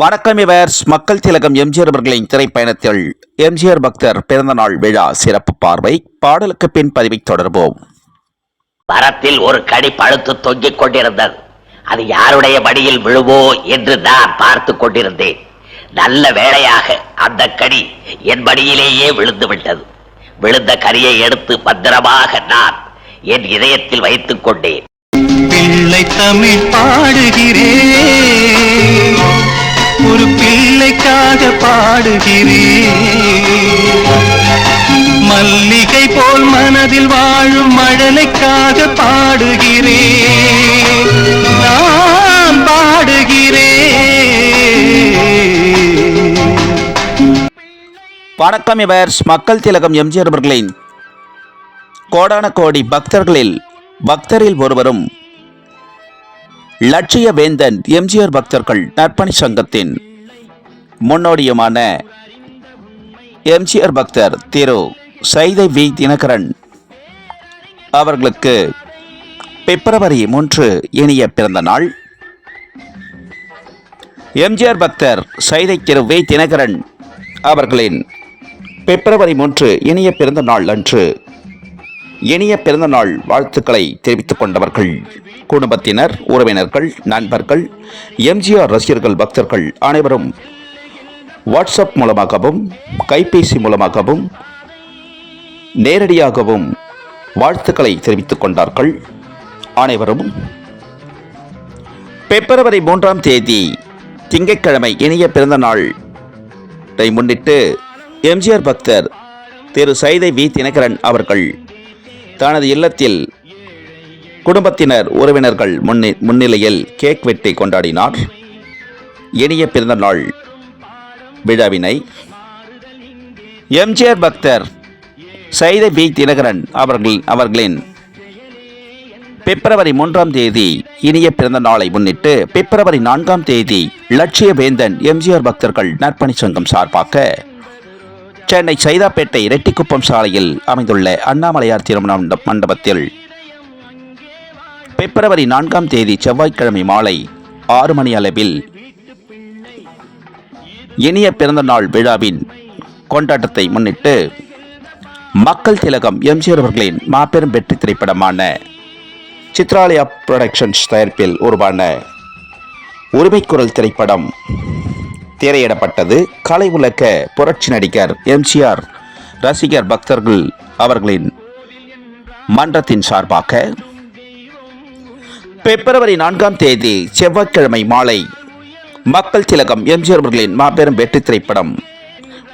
வணக்கம் இவர்ஸ் மக்கள் திலகம் எம்ஜிஆர் அவர்களின் திரைப்பயணத்தில் எம்ஜிஆர் பக்தர் பிறந்தநாள் விழா சிறப்பு பார்வை. பாடலுக்கு பின் பதிவை தொடர்வோம் மரத்தில் ஒரு கடி பழுத்து தொங்கிக் கொண்டிருந்தது. அது யாருடைய மடியில் விழுவோ என்று நான் பார்த்து கொண்டிருந்தேன். நல்ல வேளையாக அந்த கடி என் மடியிலேயே விழுந்து விட்டது. விழுந்த கரியை எடுத்து பத்திரமாக நான் என் இதயத்தில் வைத்துக் கொண்டேன். பிள்ளை தமிழ் பாடுகிறேன். மனதில் வாழும் மழலைக்காக பாடுகிறேன் நான் பாடுகிறேன் வணக்கம் இவர்ஸ். மக்கள் திலகம் எம்ஜிஆர் அவர்களின் கோடான கோடி பக்தர்களில் பக்தரில் ஒருவரும் லட்சிய வேந்தன் எம்ஜிஆர் பக்தர்கள் நற்பணி சங்கத்தின் முன்னோடியுமான எம்ஜிஆர் பக்தர் திரு சைதை வி தினகரன். அவர்களுக்கு பிப்ரவரி மூன்று இனிய பிறந்த நாள். எம்ஜிஆர் பக்தர் சைதை திரு வே. தினகரன் அவர்களின் பிப்ரவரி மூன்று இனிய பிறந்த நாள் அன்று இனிய பிறந்த நாள் வாழ்த்துக்களை தெரிவித்துக் கொண்டவர்கள் குடும்பத்தினர் உறவினர்கள் நண்பர்கள் எம்ஜிஆர் ரசிகர்கள் பக்தர்கள் அனைவரும் வாட்ஸ்அப் மூலமாகவும் கைபேசி மூலமாகவும் நேரடியாகவும் வாழ்த்துக்களை தெரிவித்துக் கொண்டார்கள். அனைவரும் பிப்ரவரி மூன்றாம் தேதி திங்கட்கிழமை இனிய பிறந்த நாளை. முன்னிட்டு எம்ஜிஆர் பக்தர் திரு சைதை வி தினகரன் அவர்கள் தனது இல்லத்தில் குடும்பத்தினர் உறவினர்கள் முன்னி முன்னிலையில் கேக் வெட்டி கொண்டாடினார். இனிய பிறந்த நாள் விழாவினை எம்ஜிஆர் பக்தர் சைதை பி. தினகரன் அவர்கள் அவர்களின் பிப்ரவரி மூன்றாம் தேதி இனிய பிறந்த நாளை முன்னிட்டு பிப்ரவரி நான்காம் தேதி லட்சிய வேந்தன் எம்ஜிஆர் பக்தர்கள் நற்பணி சங்கம் சார்பாக சென்னை சைதாப்பேட்டை ரெட்டிக்குப்பம் சாலையில் அமைந்துள்ள அண்ணாமலையார் திருமண மண்டபத்தில் பிப்ரவரி நான்காம் தேதி செவ்வாய்க்கிழமை மாலை ஆறு மணி அளவில் இனிய பிறந்த நாள் விழாவின் கொண்டாட்டத்தை முன்னிட்டு மக்கள் திலகம் எம்ஜிஆர் அவர்களின் மாபெரும் வெற்றி திரைப்படமான சித்ராலயா புரொடக்ஷன்ஸ் தயாரிப்பில் உருவான உரிமைக்குரல் திரைப்படம் திரையிடப்பட்டது. கலை உலக புரட்சி நடிகர் எம்ஜிஆர் ரசிகர் பக்தர்கள் அவர்களின் மன்றத்தின் சார்பாக பிப்ரவரி நான்காம் தேதி செவ்வாய்க்கிழமை மாலை மக்கள் திலகம் எம்ஜிஆர் அவர்களின் மாபெரும் வெற்றி திரைப்படம்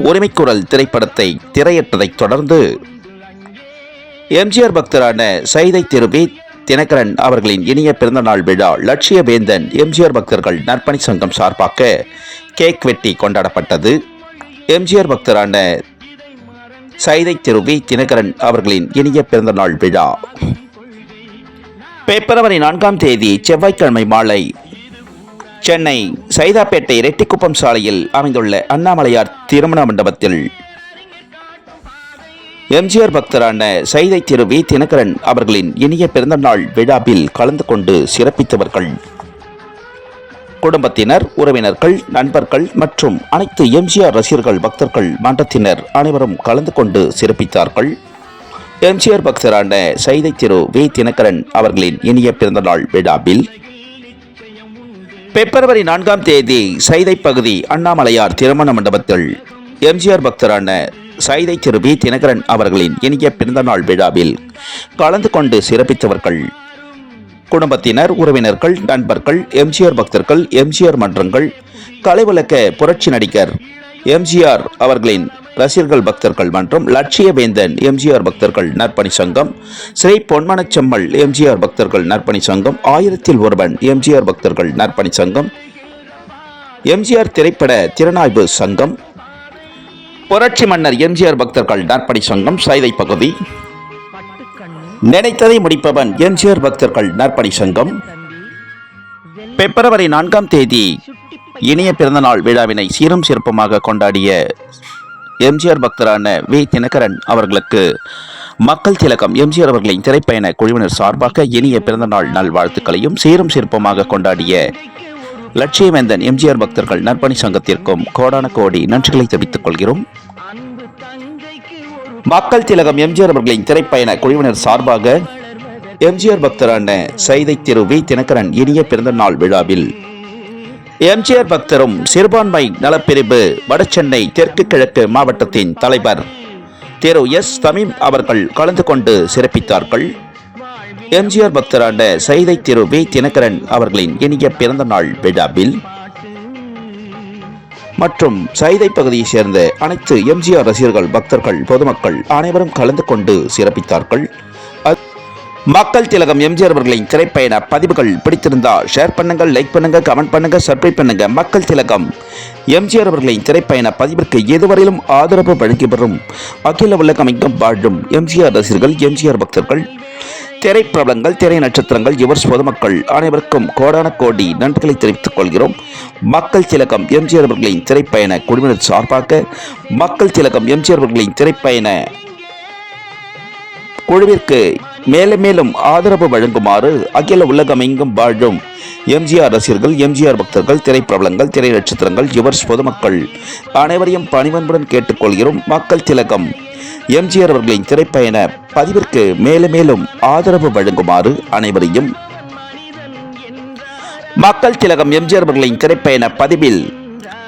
உரிமைக்குரல் திரைப்படத்தை திரையிட்டதைத் தொடர்ந்து எம்ஜிஆர் பக்தரான சைதை திருவி தினகரன் அவர்களின் இனிய பிறந்தநாள் விழா லட்சிய வேந்தன் எம்ஜிஆர் பக்தர்கள் நற்பணி சங்கம் சார்பாக கேக் வெட்டி கொண்டாடப்பட்டது. எம்ஜிஆர் பக்தரான சைதை திருவி தினகரன் அவர்களின் இனிய பிறந்தநாள் விழா. பிப்ரவரி நான்காம் தேதி செவ்வாய்க்கிழமை மாலை சென்னை சைதாப்பேட்டை ரெட்டிக்குப்பம் சாலையில் அமைந்துள்ள அண்ணாமலையார் திருமண மண்டபத்தில். எம்ஜிஆர் பக்தரான சைதை திரு வி. தினகரன் அவர்களின் இனிய பிறந்தநாள் விழாவில் கலந்து கொண்டு சிறப்பித்தவர்கள். குடும்பத்தினர் உறவினர்கள் நண்பர்கள் மற்றும் அனைத்து எம்ஜிஆர் ரசிகர்கள் பக்தர்கள் மன்றத்தினர் அனைவரும் கலந்து கொண்டு சிறப்பித்தார்கள். எம்ஜிஆர் பக்தரான சைதை திரு வி. தினகரன் அவர்களின் இனிய பிறந்தநாள் விழாவில் பிப்ரவரி நான்காம் தேதி சைதை பகுதி அண்ணாமலையார் திருமண மண்டபத்தில் எம்ஜிஆர் பக்தரான சைதை திரு பி தினகரன் அவர்களின் இனிய பிறந்தநாள் விழாவில் கலந்து கொண்டு சிறப்பித்தவர்கள் குடும்பத்தினர் உறவினர்கள் நண்பர்கள் எம்ஜிஆர் பக்தர்கள் எம்ஜிஆர் மன்றங்கள் கலைவிளக்க புரட்சி நடிகர் எம்ஜிஆர் அவர்களின் ரசிகர்கள் பக்தர்கள் மற்றும் லட்சிய வேந்தன் எம்ஜிஆர் பக்தர்கள் நற்பணி சங்கம் ஸ்ரீ பொன்மனச்செம்மல் எம்ஜிஆர் பக்தர்கள் நற்பணி சங்கம் ஆயிரத்தில் ஒருவன் எம்ஜிஆர் பக்தர்கள் நற்பணி சங்கம் எம்ஜிஆர் திரைப்பட திறனாய்வு சங்கம் புரட்சி மன்னர் எம்ஜிஆர் பக்தர்கள் நற்பணி சங்கம் சைதை பகுதி. நினைத்ததை முடிப்பவன் எம்ஜிஆர் பக்தர்கள் நற்பணி சங்கம். பிப்ரவரி நான்காம் தேதி இனிய பிறந்தநாள் விழாவினை சீரும் சிறப்புமாக கொண்டாடிய எம்ஜிஆர் பக்தரான வி. தினகரன் அவர்களுக்கு மக்கள் திலகம். எம்ஜிஆர் அவர்களின் திரைப்பயண குழுவினர் சார்பாக இனிய பிறந்தநாள் நல்வாழ்த்துக்களையும் சீரும் சிற்பமாக கொண்டாடிய லட்சியவேந்தன் எம்ஜிஆர் பக்தர்கள் நற்பணி சங்கத்திற்கும் கோடான கோடி நன்றிகளை தெரிவித்துக் கொள்கிறோம். மக்கள் திலகம் எம்ஜிஆர் அவர்களின் திரைப்பயண குழுவினர் சார்பாக எம்ஜிஆர் பக்தரான சைதை திரு வி. தினகரன் இனிய பிறந்த நாள் விழாவில் எம்ஜிஆர் பக்தரும் சிறுபான்மை நலப்பிரிவு வடசென்னை தெற்கு கிழக்கு மாவட்டத்தின் தலைவர். திரு எஸ் தமிம் அவர்கள் கலந்து கொண்டு சிறப்பித்தார்கள். எம்ஜிஆர் பக்தரான சைதை திரு வி தினகரன் அவர்களின் இனிய பிறந்த நாள் விழாவில். மற்றும் சைதை பகுதியைச் சேர்ந்த அனைத்து எம்ஜிஆர் ரசிகர்கள் பக்தர்கள் பொதுமக்கள் அனைவரும் கலந்து கொண்டு சிறப்பித்தார்கள். மக்கள் திலகம் எம்ஜிஆர் அவர்களின் திரைப்பயண பதிவுகள் பிடித்திருந்தா ஷேர் பண்ணுங்க லைக் பண்ணுங்க கமெண்ட் பண்ணுங்க சப்ஸ்கிரைப் பண்ணுங்க. மக்கள் திலகம் எம்ஜிஆர் அவர்களின் திரைப்பயண பதிவிற்கு எதுவரையிலும் ஆதரவு வழங்கி வரும் அகில உலகம் அமைக்கும் வாழும் எம்ஜிஆர் ரசிகர்கள் எம்ஜிஆர் பக்தர்கள். திரைப்பிரபலங்கள் திரை நட்சத்திரங்கள் இவர் பொதுமக்கள் அனைவருக்கும் கோடான கோடி நன்றிகளை தெரிவித்துக் கொள்கிறோம். மக்கள் திலகம் எம்ஜிஆர் அவர்களின் திரைப்பயண குழுவினர் சார்பாக மக்கள் திலகம் எம்ஜிஆர் அவர்களின் திரைப்பயண குழுவிற்கு மேலும் மேலும் ஆதரவு வழங்குமாறு அகில உலகம் எங்கும் வாழும் எம்ஜிஆர் ரசிகர்கள் எம்ஜிஆர் பக்தர்கள் திரைப்பிரபலங்கள் திரை நட்சத்திரங்கள் யுவர்ஸ் பொதுமக்கள் அனைவரையும் பணிவன்புடன் கேட்டுக்கொள்கிறோம். மக்கள் திலகம் எம்ஜிஆர் அவர்களின் திரைப்பயண பதிவிற்கு மேலும் மேலும் ஆதரவு வழங்குமாறு அனைவரையும். மக்கள் திலகம் எம்ஜிஆர் அவர்களின் திரைப்பயண பதிவில்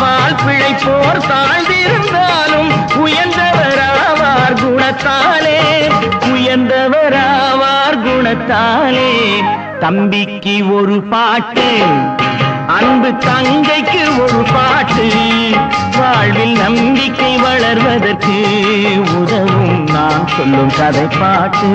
உழைப்பால் பிழைப்போர் தாழ்ந்திருந்தாலும் உயர்ந்தவராவார் குணத்தாலே உயர்ந்தவராவார் குணத்தாலே. தம்பிக்கு ஒரு பாட்டு அன்பு தங்கைக்கு ஒரு பாட்டு வாழ்வில் நம்பிக்கை வளர்வதற்கு உதவும். நான் சொல்லும் கதை பாட்டு